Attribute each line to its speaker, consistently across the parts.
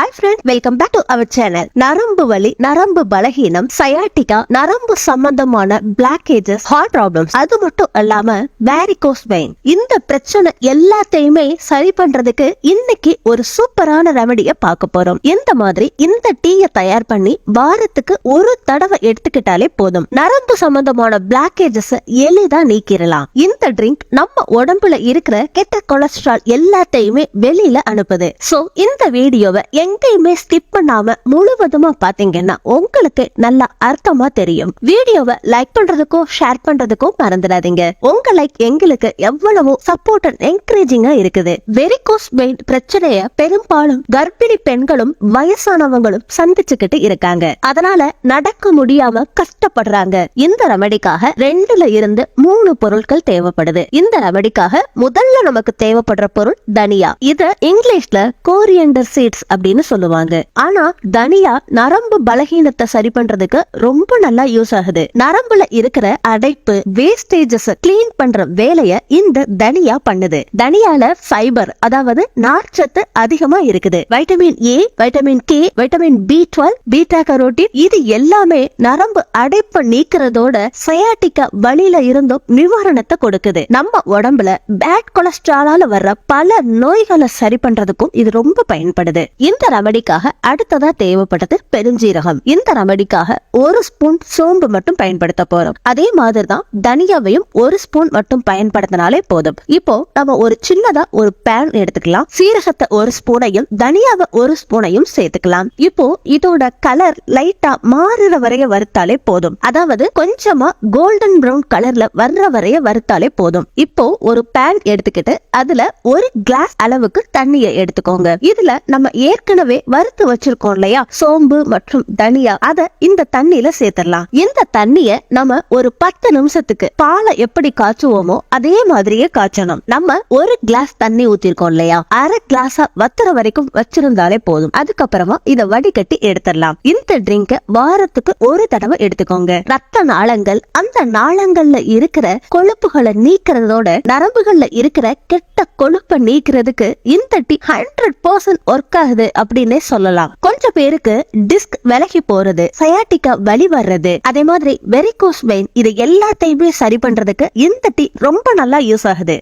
Speaker 1: Hi friend welcome back to our channel நரம்பு வலி நரம்பு பலகீனம் சயாட்டிகா நரம்பு சம்பந்தமான பிளாக்கேஜஸ் ஹார்ட் ப்ராப்ளம்ஸ் அது மட்டும் இல்லாம வேரிகோஸ் வெயின் இந்த பிரச்சனை எல்லாத்தையுமே சரி பண்றதுக்கு இன்னைக்கு ஒரு சூப்பரான ரெமடிய பார்க்க போறோம். இந்த மாதிரி? இந்த டீய தயார் பண்ணி வாரத்துக்கு ஒரு தடவை எடுத்துக்கிட்டாலே போதும். நரம்பு சம்பந்தமான பிளாக்கேஜஸ் எளிதா நீக்கிடலாம் இந்த ட்ரிங்க் நம்ம உடம்புல இருக்கிற கெட்ட கொலஸ்ட்ரால் எல்லாத்தையுமே வெளியில அனுப்புது. சோ இந்த வீடியோவை எங்கேயுமே ஸ்கிப் பண்ணாம முழுவதுமா பாத்தீங்கன்னா உங்களுக்கு நல்லா அர்த்தமா தெரியும். வீடியோவை லைக் பண்றதுக்கும் ஷேர் பண்றதுக்கும் மறந்துடாதீங்க. உங்க லைக் எங்களுக்கு எவ்வளவோ சப்போர்ட் அண்ட் என்கரேஜிங்கா இருக்குது. வெரிகோஸ் வெயின் பிரச்சனைய பெரும்பாலும் கர்ப்பிணி பெண்களும் வயசானவங்களும் சந்திச்சுக்கிட்டு இருக்காங்க. அதனால நடக்க முடியாம கஷ்டப்படுறாங்க. இந்த ரெமடிக்காக ரெண்டுல இருந்து மூணு பொருட்கள் தேவைப்படுது. இந்த ரெமடிக்காக முதல்ல நமக்கு தேவைப்படுற பொருள் தனியா. இத இங்கிலீஷ்ல கோரியண்டர் சீட்ஸ் அப்படின்னு சொல்லுவாங்க. ஆனா தனியா நரம்பு பலகீனத்தை சரி பண்றதுக்கு ரொம்ப நல்லா யூஸ் ஆகுது. நரம்புல இருக்கிற அடைப்பு வேஸ்டேஜஸ் கிளீன் பண்ற வேலைய இந்த தனியா பண்ணுது. தனியால ஃபைபர் அதாவது நார்ச்சத்து அதிகமா இருக்குது. Vitamin A vitamin K vitamin B twelve beta carotene இது எல்லாமே நரம்பு அடைப்பு நீக்கிறதோட சயாட்டிக்கா வழியில இருந்தும் நிவாரணத்தை கொடுக்குது. நம்ம உடம்புல பேட் கொலஸ்ட்ராலால வர்ற பல நோய்களை சரி பண்றதுக்கும் இது ரொம்ப பயன்படுது. இந்த ரெமடிக்காக அடுத்ததா தேவைப்பட்டது பெருஞ்சீரகம். இந்த ரெமடிக்காக ஒரு ஸ்பூன் சோம்பு மட்டும் பயன்படுத்த போறோம். அதே மாதிரி தான் தனியாவையும் ஒரு ஸ்பூன் மட்டும் பயன்படுத்தினாலே போதும். இப்போ நம்ம ஒரு சின்னதா ஒரு பேன் எடுத்துக்கலாம். சீரகத்தை ஒரு ஸ்பூனையும் தனியாவை ஒரு ஸ்பூனையும் சேர்த்துக்கலாம். இப்போ இதோட கலர் லைட்டா மாறுற வரைய வறுத்தாலே போதும். அதாவது கொஞ்சமா கோல்டன் பிரவுன் கலர்ல வர்ற வரைய வறுத்தாலே போதும். இப்போ ஒரு பேன் எடுத்துக்கிட்டு அதுல ஒரு கிளாஸ் அளவுக்கு தண்ணிய எடுத்துக்கோங்க. இதுல நம்ம ஏற்கனவே வறுத்து வச்சிருக்கோம் இல்லையா? சோம்பு மற்றும் தனியா. அத இந்த தண்ணியில சேர்த்துடலாம். இந்த தண்ணிய நம்ம ஒரு பத்து நிமிஷத்துக்கு பாலை எப்படி காய்ச்சுவோமோ அதே மாதிரியே காய்ச்சணும். நம்ம ஒரு கிளாஸ் தண்ணி ஊத்திருக்கோம் இல்லையா? அரை கிளாஸா வத்துற வரைக்கும் வச்சிருந்தாலே போதும். அதுக்கப்புறமா இத வடிகட்டி எடுத்துடலாம். இந்த ட்ரிங்க வாரத்துக்கு ஒரு தடவை எடுத்துக்கோங்க. ரத்த நாளங்கள் அந்த நாளங்கள்ல இருக்கிற கொழுப்புகளை நீக்கிறதோட நரம்புகள்ல இருக்கிற கெட்ட கொழுப்பை நீக்கிறதுக்கு இந்த டீ ஹண்ட்ரட் பர்சன்ட் ஒர்க் ஆகுது அப்படின்னே சொல்லலாம். கொஞ்சம் பேருக்கு டிஸ்க் விலகி போறது சயாட்டிக்கா வலி வர்றது அதே மாதிரி வெரிகோஸ் வெயின் இது எல்லாத்தையுமே சரி பண்றதுக்கு இந்த டீ ரொம்ப நல்லா யூஸ் ஆகுது.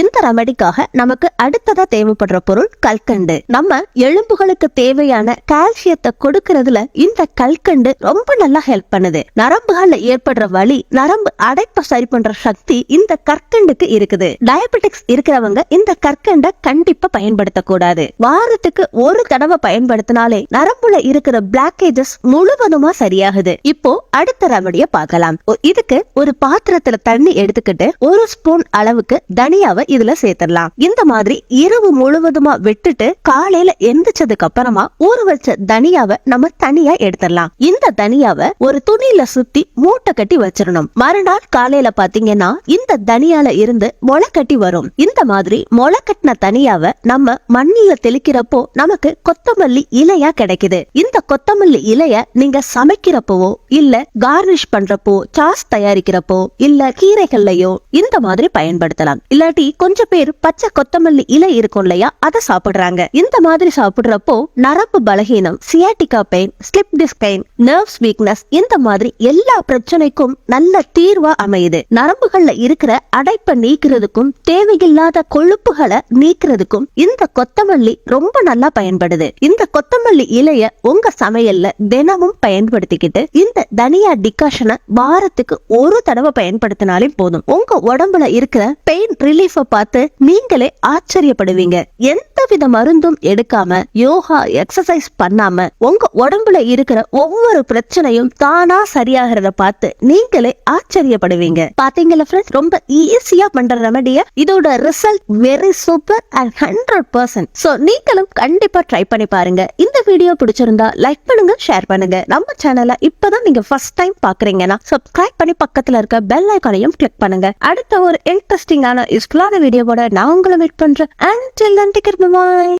Speaker 1: இந்த ரெமடிக்காக நமக்கு அடுத்ததா தேவைப்படுற பொருள் கல்கண்டு. நம்ம எலும்புகளுக்கு தேவையான கால்சியத்தை கொடுக்கறதுல இந்த கல்கண்டு ரொம்ப நல்லா ஹெல்ப் பண்ணுது. நரம்புகள்ல ஏற்படுற வலி நரம்பு அடைப்ப சரி பண்ற சக்தி இந்த கற்கண்டுக்கு இருக்குது. டயபெட்டிக்ஸ் இருக்கிறவங்க இந்த கற்கண்டை கண்டிப்பா பயன்படுத்தக்கூடாது. வாரத்துக்கு ஒரு தடவை பயன்படுத்தினாலே நரம்புல இருக்கிற பிளாக்கேஜஸ் முழுவதுமா சரியாகுது. இப்போ அடுத்த ரெமடிய பார்க்கலாம். இதுக்கு ஒரு பாத்திரத்துல தண்ணி எடுத்துக்கிட்டு ஒரு ஸ்பூன் அளவுக்கு தனியாவை இதுல சேர்த்துடலாம். இந்த மாதிரி இரவு முழுவதுமா விட்டுட்டு காலையில எந்திரிச்சதுக்கு அப்புறமா ஊற வச்ச தனியாவை நம்ம தனியா எடுத்துடலாம். இந்த தனியாவை ஒரு துணியில சுத்தி மூட்டை கட்டி வச்சிடணும். மறுநாள் காலையில பாத்தீங்கன்னா இந்த தனியால இருந்து முளை கட்டி வரும். இந்த மாதிரி முளை கட்டின தனியாவை நம்ம மண்ணில தெளிக்கிறப்போ நமக்கு கொத்தமல்லி இலையா கிடைக்குது. இந்த கொத்தமல்லி இலைய நீங்க சமைக்கிறப்பவோ இல்ல கார்னிஷ் பண்றப்போ சாஸ் தயாரிக்கிறப்போ இல்ல கீரைகள்லயோ இந்த மாதிரி பயன்படுத்தலாம். இல்லாட்டி கொஞ்சம் பேர் பச்சை கொத்தமல்லி இலை இருக்கும் இல்லையா அதை சாப்பிடுறாங்க. இந்த மாதிரி சாப்பிடுறப்போ நரம்பு பலகீனம் sciatica pain slip disc pain nerves weakness இந்த மாதிரி எல்லா பிரச்சனைக்கும் நல்ல தீர்வா அமையுது. நரம்புகள்ல இருக்கிற அடைப்பை நீக்கிறதுக்கும் தேவையில்லாத கொழுப்புகளை நீக்கிறதுக்கும் இந்த கொத்தமல்லி ரொம்ப நல்லா பயன்படுது. இந்த கொத்தமல்லி இலைய உங்க சமையல்ல தினமும் பயன்படுத்திக்கிட்டு இந்த தனியா டிகாஷனை வாரத்துக்கு ஒரு தடவை பயன்படுத்தினாலே போதும். உங்க உடம்புல இருக்கிற பெயின் ரிலீஃப பார்த்து நீங்களே ஆச்சரியப்படுவீங்க. எந்த வித மருந்தும் எடுக்காம யோகா எக்ஸசைஸ் பண்ணாம உங்க உடம்புல இருக்கிற ஒவ்வொரு பிரச்சனையும் தானா சரியாகிறத பார்த்து நீங்களே ஆச்சரியப்படுவீங்க. பாத்தீங்களா ஃப்ரெண்ட்ஸ் ரொம்ப ஈஸியா பண்ற ரெமடிய இதோட result very super and hundred percent so நீங்களும் கண்டிப்பா ட்ரை பண்ணி பாருங்க. இந்த வீடியோ பிடிச்சிருந்தா லைக் பண்ணுங்க ஷேர் பண்ணுங்க. நம்ம சேனலை இப்பதான் நீங்க ஃபர்ஸ்ட் டைம் பாக்குறீங்கன்னா சப்ஸ்கிரைப் பண்ணி பக்கத்துல இருக்க பெல் ஐக்கானையும் கிளிக் பண்ணுங்க. அடுத்த ஒரு இன்ட்ரெஸ்டிங்கான யூஸ்ஃபுல்லான வீடியோவோட நான் உங்களை மீட் பண்றேன். And ticket bye